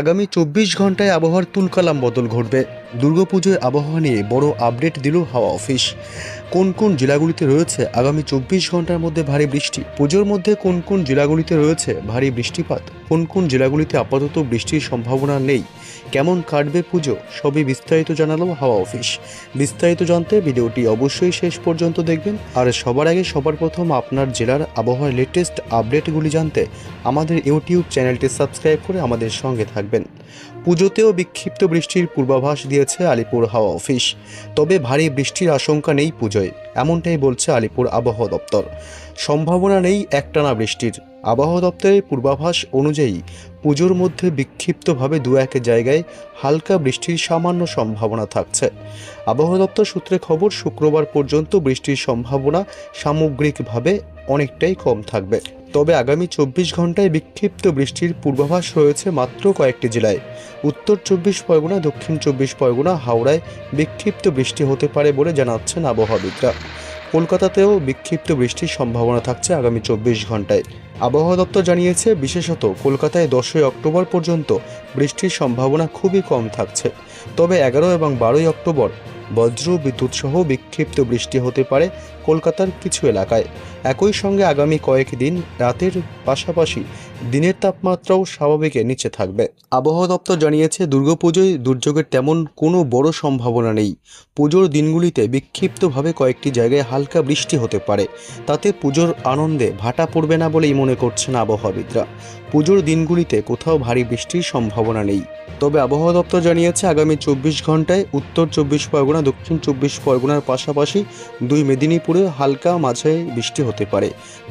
আগামী চব্বিশ ঘন্টায় আবহাওয়ার তুলকালাম বদল ঘটবে। দুর্গাপুজোয় আবহাওয়া নিয়ে বড় আপডেট দিল হাওয়া অফিস। কোন কোন জেলাগুলিতে রয়েছে আগামী চব্বিশ ঘণ্টার মধ্যে ভারী বৃষ্টি? পুজোর মধ্যে কোন কোন জেলাগুলিতে রয়েছে ভারী বৃষ্টিপাত? কোন কোন জেলাগুলিতে আপাতত বৃষ্টির সম্ভাবনা নেই, কেমন কাটবে পুজো, সবই বিস্তারিত জানালো হাওয়া অফিস। বিস্তারিত জানতে ভিডিওটি অবশ্যই শেষ পর্যন্ত দেখবেন, আর সবার আগে সবার প্রথম আপনার জেলার আবহাওয়ার লেটেস্ট আপডেটগুলি জানতে আমাদের ইউটিউব চ্যানেলটি সাবস্ক্রাইব করে আমাদের সঙ্গে থাকবেন। পুজোতেও বিক্ষিপ্ত বৃষ্টির পূর্বাভাস দিয়েছে আলিপুর হাওয়া অফিস, তবে ভারী বৃষ্টির আশঙ্কা নেই পুজোয়, এমনটাই বলছে আলিপুর আবহাওয়া দপ্তর। সম্ভাবনা নেই একটানা বৃষ্টির আবহাওয়া দপ্তরের পূর্বাভাস অনুযায়ী পুজোর মধ্যে বিক্ষিপ্তভাবে দু এক জায়গায় হালকা বৃষ্টির সামান্য সম্ভাবনা থাকছে। আবহাওয়া দপ্তর সূত্রে খবর, শুক্রবার পর্যন্ত বৃষ্টির সম্ভাবনা সামগ্রিকভাবে অনেকটাই কম থাকবে। তবে আগামী চব্বিশ ঘন্টায় বিক্ষিপ্ত বৃষ্টির পূর্বাভাস রয়েছে মাত্র কয়েকটি জেলায়। উত্তর চব্বিশ পরগনা, দক্ষিণ চব্বিশ পরগনা, হাওড়ায় বিক্ষিপ্ত বৃষ্টি হতে পারে বলে জানাচ্ছেন আবহাওয়াবিদরা। কলকাতাতেও বিক্ষিপ্ত বৃষ্টির সম্ভাবনা থাকছে আগামী চব্বিশ ঘন্টায়। আবহাওয়া দপ্তর জানিয়েছে, বিশেষত কলকাতায় দশই অক্টোবর পর্যন্ত বৃষ্টির সম্ভাবনা খুবই কম থাকছে। তবে এগারো এবং বারোই অক্টোবর বজ্র বিদ্যুৎ সহ বিক্ষিপ্ত বৃষ্টি হতে পারে কলকাতার কিছু এলাকায়। একই সঙ্গে আগামী কয়েকদিন রাতের পাশাপাশি দিনের তাপমাত্রাও স্বাভাবিকের নিচে থাকবে। আবহাওয়া দপ্তর জানিয়েছে, দুর্গাপুজোয় দুর্যোগের তেমন কোনো বড় সম্ভাবনা নেই। পুজোর দিনগুলিতে বিক্ষিপ্তভাবে কয়েকটি জায়গায় হালকা বৃষ্টি হতে পারে। তাতে পুজোর আনন্দে ভাটা পড়বে না বলেই মনে করছেন আবহাওয়াবিদরা। পুজোর দিনগুলিতে কোথাও ভারী বৃষ্টির সম্ভাবনা নেই। তবে আবহাওয়া দপ্তর জানিয়েছে, আগামী চব্বিশ ঘন্টায় উত্তর চব্বিশ পরগনা দক্ষিণ চব্বিশ পরগনার পাশাপাশি দুই মেদিনীপুরে হালকা মাঝে বৃষ্টি হতে পারে।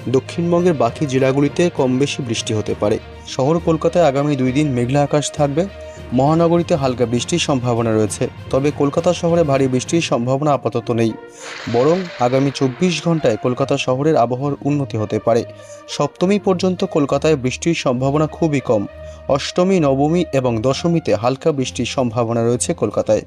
দক্ষিণবঙ্গের বাকি জেলাগুলিতে কম বেশি বৃষ্টি হতে পারে। শহর কলকাতায় আগামী দুই দিন মেঘলা আকাশ থাকবে। মহানগরীতে হালকা বৃষ্টির সম্ভাবনা রয়েছে। তবে কলকাতা শহরে ভারী বৃষ্টির সম্ভাবনা আপাতত নেই। বরং আগামী চব্বিশ ঘন্টায় কলকাতা শহরের আবহাওয়ার উন্নতি হতে পারে। সপ্তমী পর্যন্ত কলকাতায় বৃষ্টির সম্ভাবনা খুবই কম। অষ্টমী, নবমী এবং দশমীতে হালকা বৃষ্টির সম্ভাবনা রয়েছে কলকাতায়।